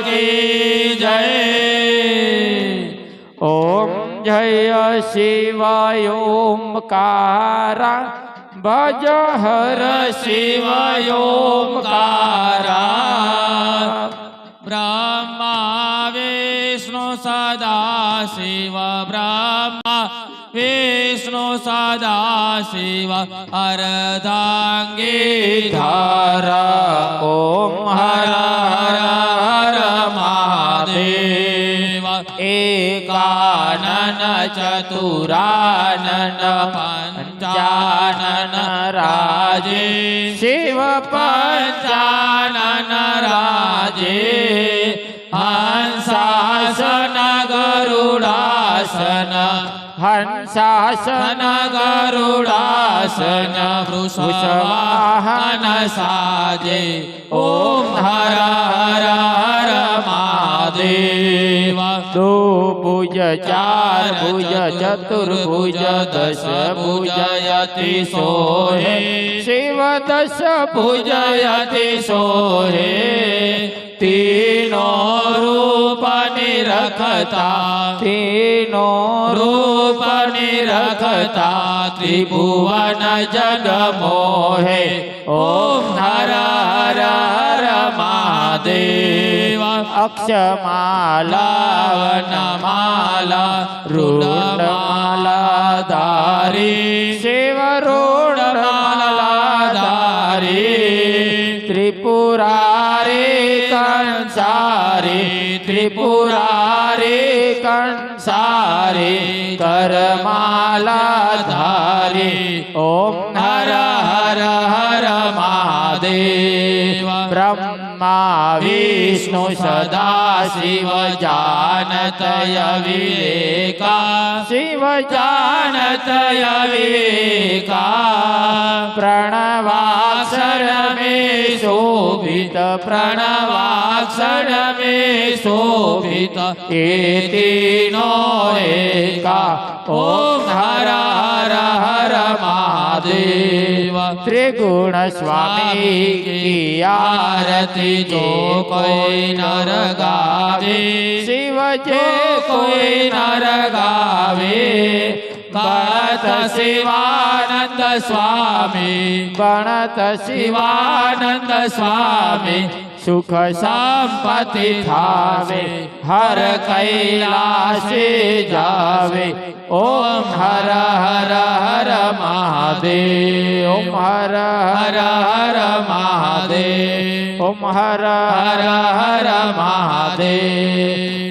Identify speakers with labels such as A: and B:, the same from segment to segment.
A: કી જય.
B: ઓમ જય શિવાય ઓમકારા. ભજ હર શિવાયોમકારા
A: બ્રહ્મા, વિષ્ણુ સદા શિવ, બ્રહ્મા, વિષ્ણુ સદા શિવ, અર્ધાંગી
B: ધારા.
A: મહાદેવ
B: મહાદેવ એકાનન ચતુરાનન પંચાનન રાજે શિવ
A: પંચાનન રાજે હંસાસન ગરુડાસન
B: હંસાસન
A: ગરુડાસન વૃષવાહન સાજે ઓમ મહાદેવ
B: દો ભુજ ચાર ભુજ ચતુર્ભુજ દશ ભુજયતિ સોહે શિવ દશ ભુજયતિ સોહે તીનો રૂપ નિરખતા તીનો રૂપ નિરખતા ત્રિભુવન જગ મોહે ઓમ હર અક્ષમાલા વનમાલા રૂઢમાલા ધારી શિવ રૂઢમાલા ધારી ત્રિપુરારી કંસારી ત્રિપુરારી કંસારી કરમાલા ધારી ઓમ હર હર હર મહાદેવ બ્રહ્મા વિષ્ણુ સદા શિવ જાનતય વિવેકા શિવ જાનતય વિવેકા પ્રણવાક્ષર મે શોભિત પ્રણવાક્ષર મે શોભિત એતિનો એકા. ઓમ હર હર હર મહાદેવ. ત્રિગુણ સ્વામી કી આરતી જો કોઈ નર ગાવે શિવ જે કોઈ નર ગાવે ગણત શિવાનંદ સ્વામી ગણત શિવાનંદ સ્વામી સુખ સંપતિ થાવે, હર કૈલાશે જાવે. ઓમ હર હર હર મહાદેવ, ઓમ હર હર હર મહાદેવ, ઓમ હર હર હર મહાદેવ.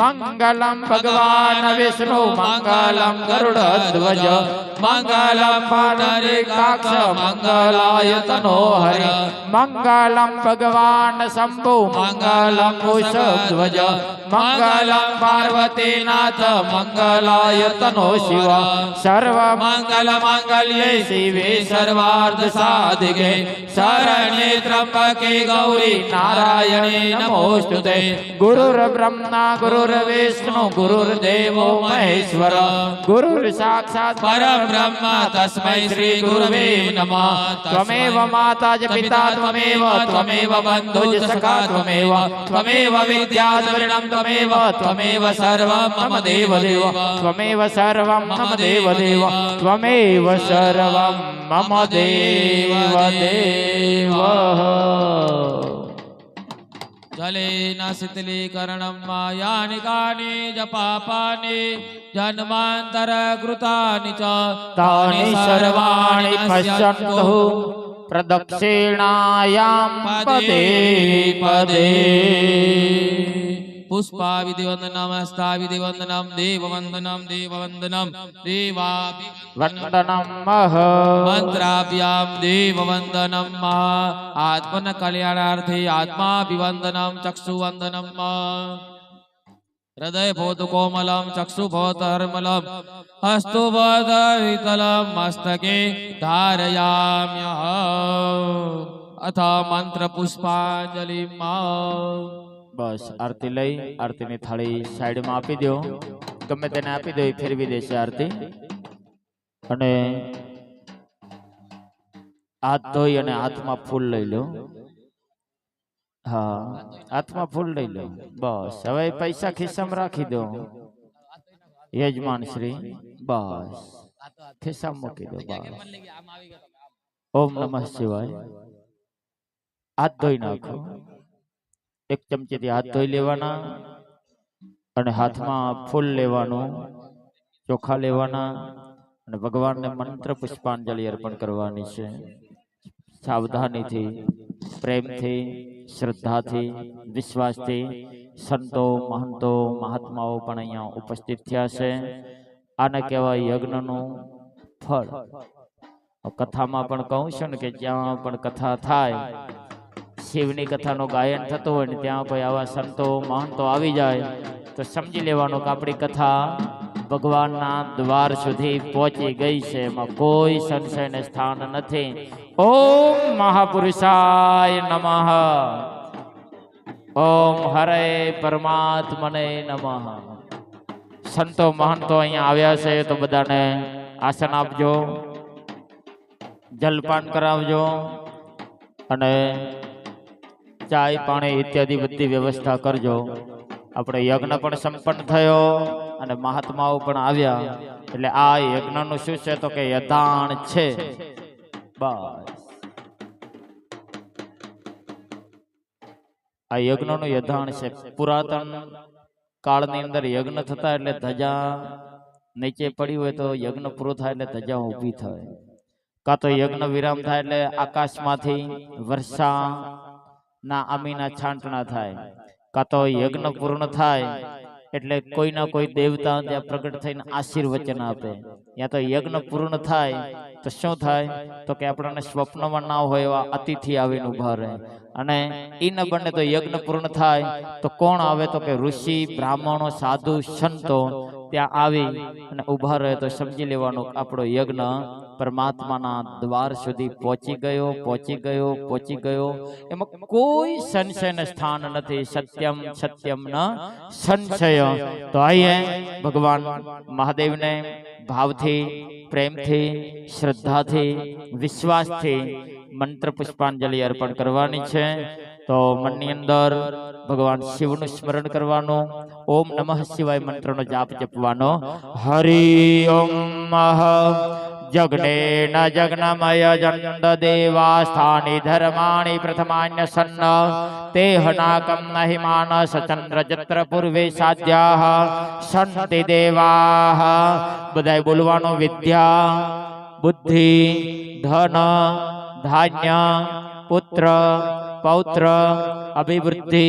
B: મંગલમ ભગવાન વિષ્ણુ મંગલમ ગરુડધ્વજ મંગલમ પુનરીકાક્ષ મંગલાય તનો હરિ મંગલમ ભગવાન શંભુ મંગલમ વૃષભધ્વજ મંગલમ પાર્વતીનાથ મંગલાય તનો શિવ સર્વ મંગલ મંગલ્યે શિવે સર્વાર્થ સાધિકે શરણે ત્રંબકે ગૌરી નારાયણે નમોસ્તુતે ગુરુર બ્રહ્મા ગુરુર વિષ્ણુ गुरुर्देवो મહેશ્વર. ગુરુર સાક્ષાત
A: પરબ્રહ્મ तस्मै શ્રી ગુરવે નમઃ.
B: ત્વમેવ માતા જ પિતા ત્વમેવ ત્વમેવ બંધુ જ સખા ત્વમેવ. ત્વમેવ વિદ્યાધરણમ ત્વમેવ ત્વમેવ સર્વમ મમ દેવ દેવ ત્વમેવ સર્વમ મમ દેવ દેવ ત્વમેવ સર્વમ મમ
A: બલેન શિથિલીકરણમ માયાનિકાની જપાપાની જન્માંતર કૃતાની ચ
B: તાણી સર્વાણી પશ્યંતુ પ્રદક્ષિણાયામ પદે પદે
A: પુષ્પાવિધિવંદનમ હસ્તાવિધિવંદનમ દેવવંદનમ દેવવંદનમ દેવાભિ
B: વંદનમ મહ
A: મંત્રાભ્યામ દેવવંદનમ આત્મન કલ્યાણાર્થે આત્માભિવંદનમ ચક્ષુવંદનમ હૃદય ભૂત કોમલમ ચક્ષુ ભૂત હર્મલમ હસ્તુ ભૂત વિકલમ મસ્તકે ધારયામ્યહમ અથ મંત્ર પુષ્પાંજલિ
B: બસ આરતી લઈ આરતીની થાળી સાઈડમાં આપી દો ગમે તેને આપી દો એ ફેરવી દેશે આરતી અને હાથ ધોઈ અને હાથમાં ફૂલ લઈ લો હા હાથમાં ફૂલ લઈ લો બસ હવે પૈસા ખિસ્સામાં રાખી દો યજમાન શ્રી બસ ખિસ્સામાં મૂકી દો બસ ઓમ નમઃ શિવાય હાથ ધોઈ નાખો એક ચમચીથી હાથ ધોઈ લેવાના અને હાથમાં ફૂલ લેવાનું ચોખા લેવાના અને ભગવાનને મંત્ર પુષ્પાંજલિ અર્પણ કરવાની છે. સાવધાનીથી પ્રેમથી શ્રદ્ધાથી વિશ્વાસથી સંતો મહંતો મહાત્માઓ પણ અહીંયા ઉપસ્થિત થયા છે. આને કહેવાય યજ્ઞનું ફળ. કથામાં પણ કહું છું ને કે જ્યાં પણ કથા થાય શિવની કથાનું ગાયન થતું હોય ને ત્યાં કોઈ આવા સંતો, મહંતો આવી જાય, તો સમજી લેવાનું કે આપણી કથા ભગવાનના દ્વાર સુધી પહોંચી ગઈ છે. એમાં કોઈ સંશયને સ્થાન નથી. ઓમ મહાપુરુષાય નમઃ. ઓમ હરે પરમાત્મને નમઃ. સંતો, મહંતો અહીંયા આવ્યા છે તો બધાને આસન આપજો, જલપાન કરાવજો અને ચાય પાણી ઇત્યાદિ બધી વ્યવસ્થા કરજો. આપણે યજ્ઞ પણ સંપન્ન થયો અને મહાત્માઓ પણ આવ્યા. એટલે આ યજ્ઞનું શું છે તો કે યથાણ છે. બસ. આ યજ્ઞનું યથાણ છે. પુરાતન કાળની અંદર યજ્ઞ થતા એટલે ધજા નીચે પડી હોય તો યજ્ઞ પૂરો થાય એટલે ધજા ઊભી થાય. કાં તો યજ્ઞ વિરામ થાય એટલે આકાશમાંથી વર્ષા ના અમીના છાંટણા થાય. કાં તો યજ્ઞ પૂર્ણ થાય એટલે કોઈના કોઈ દેવતા ત્યાં પ્રગટ થઈને આશીર્વચન આપે. યા તો યજ્ઞ પૂર્ણ થાય તો શું થાય? તો કે આપણને સ્વપ્નમાં ના હોય એવા અતિથિ આવીને ઊભા રહે. અને એ ન બને તો યજ્ઞ પૂર્ણ થાય. તો કોણ આવે? તો કે ઋષિ બ્રાહ્મણો સાધુ સંતો. ત્યાં આવી અને ઊભા રહે તો સમજી લેવાનું આપણો યજ્ઞ પરમાત્માના દ્વાર સુધી પહોંચી ગયો પહોંચી ગયો પહોંચી ગયો. એમાં કોઈ સંશયને સ્થાન નથી. સત્યમ સત્યમ ન સંશય. તો આઈએ ભગવાન મહાદેવને ભાવથી, પ્રેમથી, શ્રદ્ધાથી, વિશ્વાસથી મંત્ર પુષ્પાંજલિ અર્પણ કરવાની છે. તો મનની અંદર ભગવાન શિવનું સ્મરણ કરવાનું. ઓમ નમઃ શિવાય મંત્રનો જાપ જપવાનો. હરિ ઓમ જગ્નેન જગ્નમય જંદ દેવાસ્થાની ધર્માણી પ્રથમાન્ય સન્ન. તેહનાકમ નહિ માનસ ચંદ્ર જત્ર પૂર્વે સાધ્યા સંતિ દેવા બધાય બોલવાનો વિદ્યા. બુદ્ધિ ધન ધાન્ય પુત્ર પૌત્ર અભિવૃદ્ધિ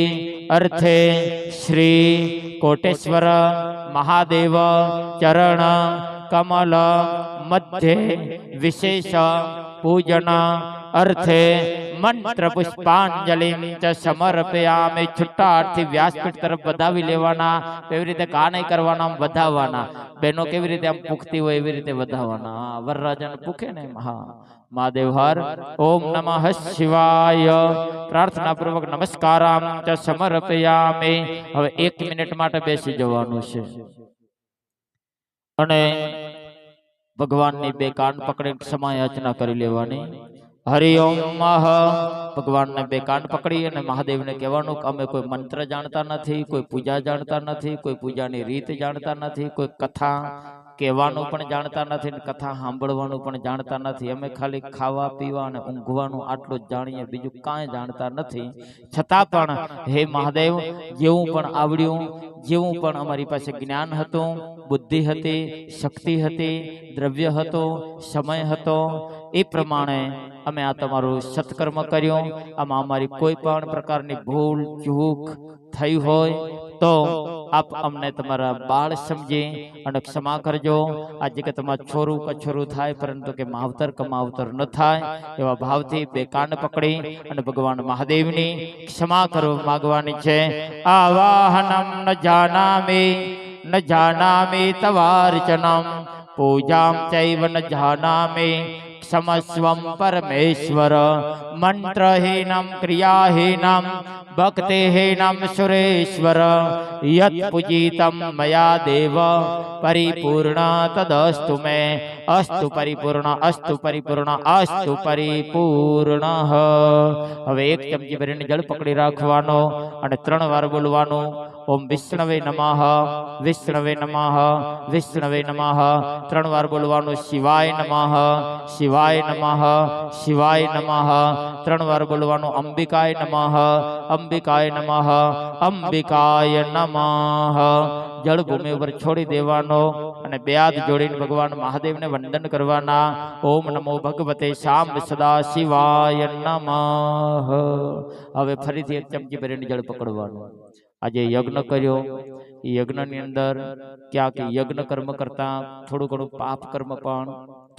B: અર્થે શ્રી કોટેશ્વર મહાદેવ ચરણ કમલ મધ્યે વિશેષ પૂજન અર્થે મંત્ર પુષ્પાંજલિ ચ સમર્પયામિ છુટ્ટાથી વ્યાસપીઠ તરફ વધાવી લેવાના એવી રીતે કાને કરવાના વધાવવાના બહેનો કેવી રીતે આમ પૂખતી હોય એવી રીતે વધાવવાના વરરાજન પૂખે ને હા મહાદેવ હર ઓમ નમઃ શિવાય પ્રાર્થના પૂર્વક નમસ્કારામ સમર્પયામિ હવે એક મિનિટ માટે બેસી જવાનું છે। અને ભગવાનની બે કાન પકડી ક્ષમા યાચના કરી લેવાની। હરિ ઓમ મહ ભગવાનને બે કાન પકડી અને મહાદેવને કહેવાનું કે અમે કોઈ મંત્ર જાણતા નથી કોઈ પૂજા જાણતા નથી કોઈ પૂજાની રીત જાણતા નથી કોઈ કથા કહેવાનું પણ જાણતા નથી ને કથા સાંભળવાનું પણ જાણતા નથી. અમે ખાલી ખાવા પીવા અને ઊંઘવાનું આટલું જ જાણીએ બીજું કાંઈ જાણતા નથી. છતાં પણ હે મહાદેવ જેવું પણ આવડ્યું જેવું પણ અમારી પાસે જ્ઞાન હતું બુદ્ધિ હતી શક્તિ હતી દ્રવ્ય હતો સમય હતો એ પ્રમાણે અમે આ તમારું સત્કર્મ કર્યું. આમાં અમારી કોઈ પણ પ્રકારની ભૂલ, ચૂક થઈ હોય તો આપ અમને તમારા બાળ સમજી અને ક્ષમા કરજો. આજે કે તમારું છોરું કછોરું થાય, પરંતુ કે માવતર કમાવતર ન થાય એવા ભાવથી બે કાન પકડી અને ભગવાન મહાદેવની ક્ષમા કરવા માંગવાની છે. આવાહનમ ન જાનામે, ન જાનામી તવાર્ચનમ. પૂજામ ચૈવ ન જાનામી સમસ્વમ પરમેશ્વર મંત્રહીનમ ક્રિયાહીનમ ભક્તિહીનમ સુરેશ્વર યત પૂજિતમ મયા દેવ પરિપૂર્ણ તદસ્તુ મે અસ્તુ પરિપૂર્ણ અસ્તુ પરિપૂર્ણ અસ્તુ પરિપૂર્ણ હવે એક ચમચી ભરીને જળ પકડી રાખવાનો અને ત્રણ વાર બોલવાનું ઓમ વિષ્ણવે નમઃ વિષ્ણવે નમઃ વિષ્ણવે નમઃ. ત્રણ વાર બોલવાનું શિવાય નમઃ શિવાય નમઃ શિવાય નમઃ. ત્રણ વાર બોલવાનું અંબિકાય નમઃ અંબિકાય નમઃ અંબિકાય નમઃ. જળ ભૂમિ ઉપર છોડી દેવાનો અને બે હાથ જોડીને ભગવાન મહાદેવને વંદન કરવાના. ઓમ નમો ભગવતે શામ સદા શિવાય નમઃ. હવે ફરીથી એક ચમચી ભરીને જળ પકડવાનું. આજે યજ્ઞ કર્યો. યજ્ઞની અંદર ક્યાંક યજ્ઞ કર્મ કરતા થોડું ઘણું પાપ કર્મ પણ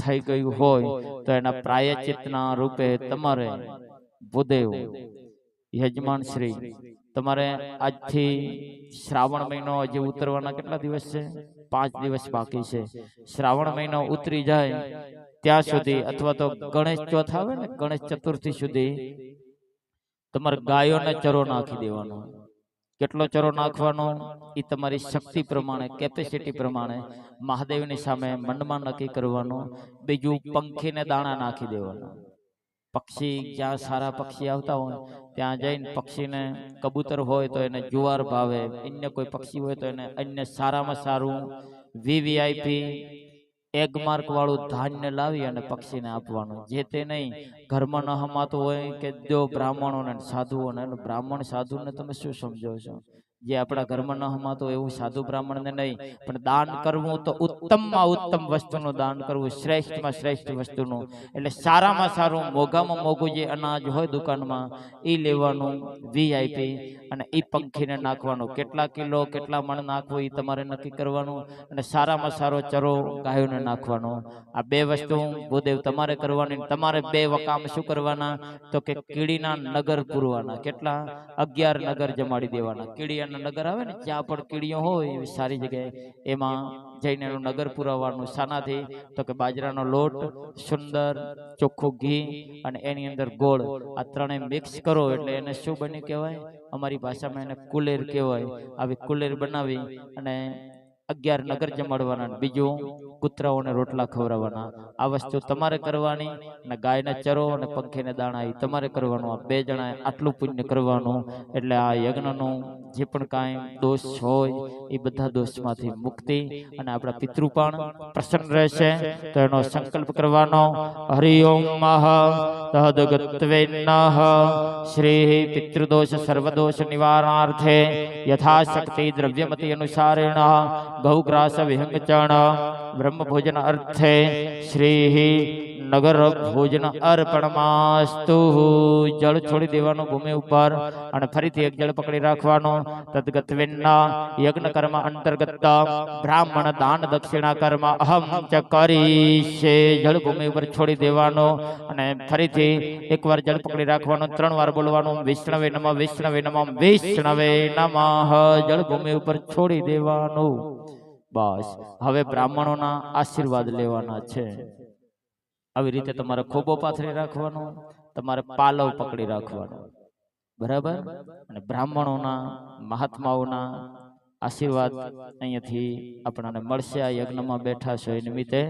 B: થઈ ગયું હોય તો એના પ્રાયચિતના રૂપે તમારે ભૂદેવ યજમાન શ્રી તમારે આજથી શ્રાવણ મહિનો હજી ઉતરવાના કેટલા દિવસ છે? પાંચ દિવસ બાકી છે. શ્રાવણ મહિનો ઉતરી જાય ત્યાં સુધી અથવા તો ગણેશ ચોથ આવે ને ગણેશ ચતુર્થી સુધી તમારે ગાયોને ચરો નાખી દેવાનો. કેટલો ચરો નાખવાનો એ તમારી શક્તિ પ્રમાણે કેપેસિટી પ્રમાણે મહાદેવની સામે મનમાં નક્કી કરવાનું બીજું પંખીને દાણા નાખી દેવાના. પક્ષી જ્યાં સારા પક્ષી આવતા હોય ત્યાં જઈને પક્ષીને કબૂતર હોય તો એને જુવાર ભાવે અન્ય કોઈ પક્ષી હોય તો એને અન્ય સારામાં સારું વીવીઆઈપી એગ માર્ક વાળું ધાન્ય લાવી અને પક્ષીને આપવાનું. જે તે નહીં, ઘરમાં ન હમાતું હોય કે જો બ્રાહ્મણોને સાધુઓને બ્રાહ્મણ સાધુને તમે શું સમજો છો? જે આપણા ઘરમાં ન હમાતો એવું સાધુ બ્રાહ્મણને નહીં પણ દાન કરવું તો ઉત્તમમાં ઉત્તમ વસ્તુનું દાન કરવું શ્રેષ્ઠમાં શ્રેષ્ઠ વસ્તુનું. એટલે સારામાં સારું મોઘામાં મોઘું જે અનાજ હોય દુકાનમાં એ લેવાનું વીઆઈપી અને એ પંખીને નાખવાનું. કેટલા કિલો કેટલા મણ નાખવું એ તમારે નક્કી કરવાનું અને સારામાં સારો ચરો ગાયોને નાખવાનો. આ બે વસ્તુ ભૂદેવ તમારે કરવાની. તમારે બે વકામ શું કરવાના? તો કે કીડીના નગર પૂરવાના. કેટલા? અગિયાર નગર જમાડી દેવાના કીડીયાના નગર આવે ને જ્યાં પણ કીડીઓ હોય એવી સારી જગ્યાએ એમાં જઈને એનું નગર પુરાવવાનું શાનાથી તો કે બાજરાનો લોટ સુંદર ચોખ્ખું ઘી અને એની અંદર ગોળ. આ ત્રણેય મિક્સ કરો એટલે એને શું બન્યું કહેવાય? અમારી ભાષામાં એને કુલેર કહેવાય. આવી કુલેર બનાવી અને અગિયાર નગર જમાડવાના બીજું કૂતરાઓને રોટલા ખવડાવવાના. આ વસ્તુ તમારે કરવાની અને ગાયને ચરો અને પંખીને દાણા એ તમારે કરવાનું આ બે જણાએ આટલું પુણ્ય કરવાનું. એટલે આ યજ્ઞનું જે પણ કાંઈ દોષ હોય એ બધા દોષમાંથી મુક્તિ અને આપણા પિતૃ પણ પ્રસન્ન રહેશે. તો એનો સંકલ્પ કરવાનો. હરિઓમ મહ તદગત્વે નઃ શ્રી પિતૃદોષ સર્વદોષ નિવારણાર્થે યથાશક્તિ દ્રવ્યમતિ અનુસારેણ. ગૌગ્રાસ વિહંગચણ બ્રહ્મભોજન અર્થે શ્રી નગર ભોજન અર્પણમાસ્તુ જળ છોડી દેવાનું ભૂમિ ઉપર અને ફરીથી એક જળ પકડી રાખવાનું તદગત્વેન્ના યજ્ઞ કર્મ અંતર્ગત બ્રાહ્મણ દાન દક્ષિણા કર્મ અહમ ચ કરીશે જળ ભૂમિ ઉપર છોડી દેવાનો અને ફરીથી એકવાર જળ પકડી રાખવાનું ત્રણ વાર બોલવાનું વિષ્ણવે નમ વિષ્ણવે નમ વિષ્ણવે નમ જળ ભૂમિ ઉપર છોડી દેવાનું બસ, હવે બ્રાહ્મણોના આશીર્વાદ લેવાના છે. આવી રીતે તમારે ખોબો પાથરી રાખવાનો, તમારે પાલવ પકડી રાખવાનો. બરાબર? અને બ્રાહ્મણોના, મહાત્માઓના આશીર્વાદ અહીંયાથી આપણને મળશે આ યજ્ઞમાં બેઠા છો એ નિમિત્તે.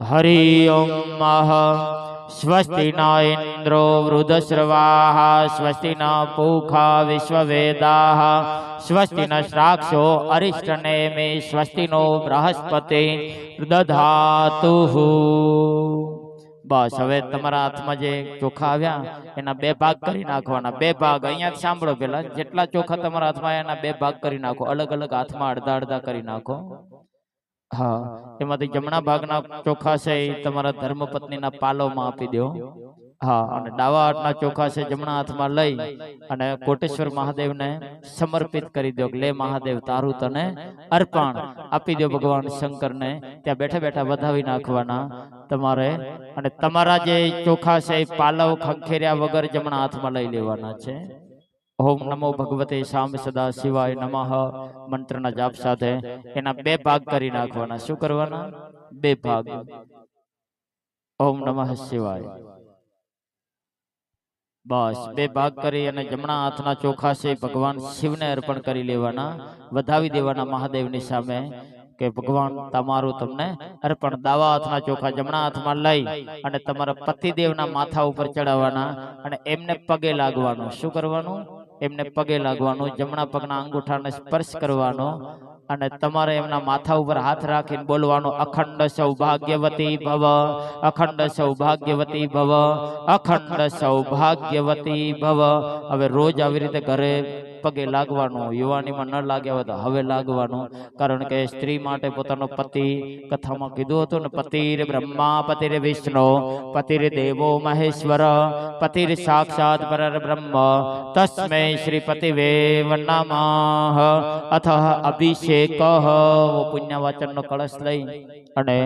B: હરિ ઓમ મહ સ્વસ્તિ ન ઇન્દ્રો વૃદ્ધશ્રવાહ સ્વસ્તિ ન પૂખા વિશ્વવેદા સ્વસ્તિ ન શ્રાક્ષો અરિષ્ટને મે. સ્વસ્તિ નો બૃહસ્પતિ. દધાતુ બસ હવે તમારા હાથમાં જે ચોખા આવ્યા એના બે ભાગ કરી નાખવાના બે ભાગ અહીંયા સાંભળો પેલા જેટલા ચોખા તમારા હાથમાં એના બે ભાગ કરી નાખો અલગ અલગ હાથમાં અડધા અડધા કરી નાખો. હા એમાંથી જમણા ભાગના ચોખા છે એ તમારા ધર્મપત્નીના પાલોમાં આપી દો. હા અને ડાવા હાથના ચોખા છે જમણા હાથમાં લઈ અને કોટેશ્વર મહાદેવને સમર્પિત કરી દો. કે લે મહાદેવ તારું તને અર્પણ. આપી દો ભગવાન શંકરને. ત્યાં બેઠા બેઠા વધાવી નાખવાના તમારે. અને તમારા જે ચોખા છે એ પાલવ ખંખેર્યા વગર જમણા હાથમાં લઈ લેવાના છે. ઓમ નમો ભગવતે શામ સદા શિવાય નમઃ. મંત્રના જાપ સાથે એના બે ભાગ કરી નાખવાના. શું કરવાના? બે ભાગ. ઓમ નમઃ શિવાય. બસ બે ભાગ કરી અને જમણા હાથના ચોખા છે ભગવાન શિવને અર્પણ કરી લેવાના વધાવી દેવાના મહાદેવની સામે કે ભગવાન તમારું તમને અર્પણ દાવા હાથના ચોખા જમણા હાથમાં લઈ અને તમારા પતિદેવના માથા ઉપર ચડાવવાના અને એમને પગે લાગવાનું. શું કરવાનું? એમને પગે લાગવાનું જમણા પગના અંગૂઠાને સ્પર્શ કરવાનો અને તમારે એમના માથા ઉપર હાથ રાખીને બોલવાનું અખંડ સૌભાગ્યવતી ભવ. અખંડ સૌભાગ્યવતી ભવ. અખંડ સૌભાગ્યવતી ભવ. હવે રોજ આવી રીતે ઘરે પગે લાગવાનું, યુવાનીમાં ન લાગ્યા હોય તો હવે લાગવાનું. કારણ કે સ્ત્રી માટે પોતાનો પતિ કથામાં કીધું હતું ને પતિર બ્રહ્મા પતિર વિષ્ણુ પતિર દેવો મહેશ્વર પતિર સાક્ષાત પર બ્રહ્મ, તસ્મે શ્રી પતિવે નમઃ. અથ અભિષેક પુણ્યવાચનનો કળશ લઈ અને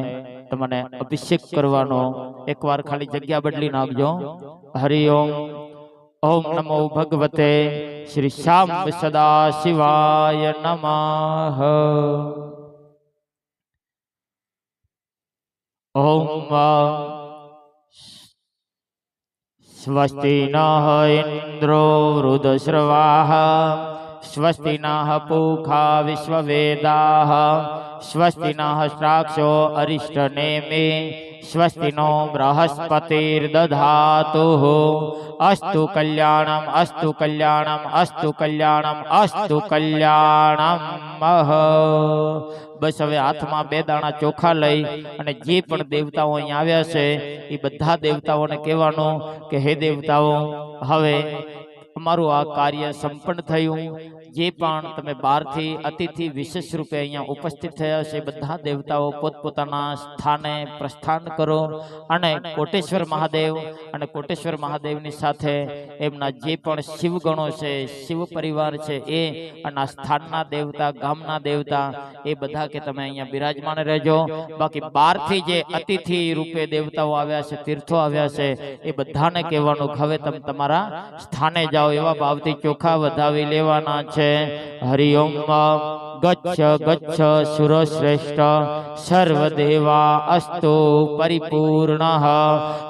B: તમને અભિષેક કરવાનો. એકવાર ખાલી જગ્યા બદલી નાખજો. હરિ ઓમ. ઓમ નમો ભગવતે શ્રી શ્યામ સદા શિવાય નમઃ. ઓમ સ્વસ્તિ નઃ ઇન્દ્રો વૃદશ્રવાः સ્વસ્તિ નઃ પૂખા વિશ્વવેદા સ્વસ્તિ નઃ સ્રાક્ષો અરિષ્ટનેમે સ્વસ્તિ નો બૃહસ્પતિર્દધાતુઃ અસ્તુ કલ્યાણમ અસ્તુ કલ્યાણમ અસ્તુ કલ્યાણમ અસ્તુ કલ્યાણમ મહ બસ હવે હાથમાં બે દાણા ચોખા લઈ અને જે પણ દેવતાઓ અહીંયા આવ્યા છે, એ બધા દેવતાઓને કહેવાનું કે, હે દેવતાઓ, હવે અમારું આ કાર્ય સંપન્ન થયું. જે પણ તમે બહારથી અતિથિ વિશેષ રૂપે અહીંયા ઉપસ્થિત થયા છે બધા દેવતાઓ પોતપોતાના સ્થાને પ્રસ્થાન કરો અને કોટેશ્વર મહાદેવ અને કોટેશ્વર મહાદેવની સાથે એમના જે પણ શિવગણો છે, શિવ પરિવાર છે એ અને સ્થાનના દેવતા, ગામના દેવતા એ બધા કે તમે અહીંયા બિરાજમાન રહેજો. બાકી બહારથી જે અતિથિ રૂપે દેવતાઓ આવ્યા છે, તીર્થો આવ્યા છે, એ બધાને કહેવાનું હવે તમે તમારા સ્થાને જાઓ, એવા ભાવથી ચોખા વધાવી લેવાના છે. હરિ ઓમ ગચ્છ ગચ્છ સુરશ્રેષ્ઠ સર્વદેવા અસ્તુ પરિપૂર્ણ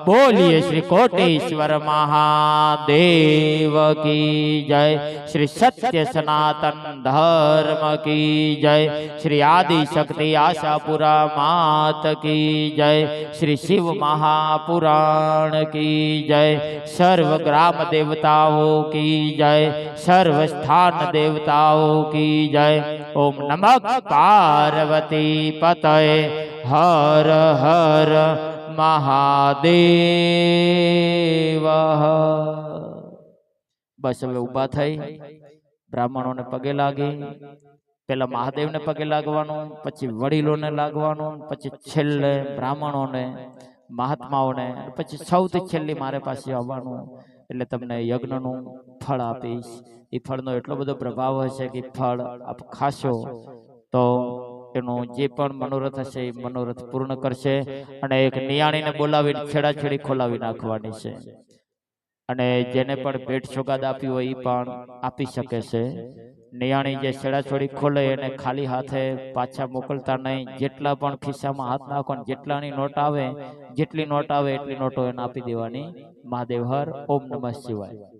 B: બોલીએ શ્રી કોટેશ્વર મહાદેવ કી જય શ્રી સત્ય સનાતન ધર્મ કી જય શ્રી આદિ શક્તિ આશાપુરા માત કી જય શ્રી શિવ મહાપુરાણ કી જય સર્વ ગ્રામ દેવતાઓ કી જય સર્વ સ્થાન દેવતાઓ કી જય ઓમ નમઃ પાર્વતી પતય હર હર મહાદેવ. બસ હવે ઊભા થઈ. બ્રાહ્મણોને પગે લાગી. પેલા મહાદેવને પગે લાગવાનું, પછી વડીલોને લાગવાનું, પછી છેલ્લે બ્રાહ્મણોને, મહાત્માઓને, પછી સૌથી છેલ્લી મારે પાસે આવવાનું. એટલે તમને યજ્ઞનું ફળ આપીશ. એ ફળનો એટલો બધો પ્રભાવ હશે કે ફળ આપ ખાશો તો એનું જે પણ મનોરથ હશે એ મનોરથ પૂર્ણ કરશે અને એક નિયાણીને બોલાવીને છેડાછેડી ખોલાવી નાખવાની છે. અને જેને પણ ભેટ સોગાદ આપી હોય એ પણ આપી શકે છે. નિયાણી જે છેડાછોડી ખોલે એને ખાલી હાથે પાછા મોકલતા નહીં. જેટલા પણ ખિસ્સામાં હાથ નાખો જેટલાની નોટ આવે જેટલી નોટ આવે એટલી નોટો એને આપી દેવાની. મહાદેવ હર ઓમ નમઃ શિવાય.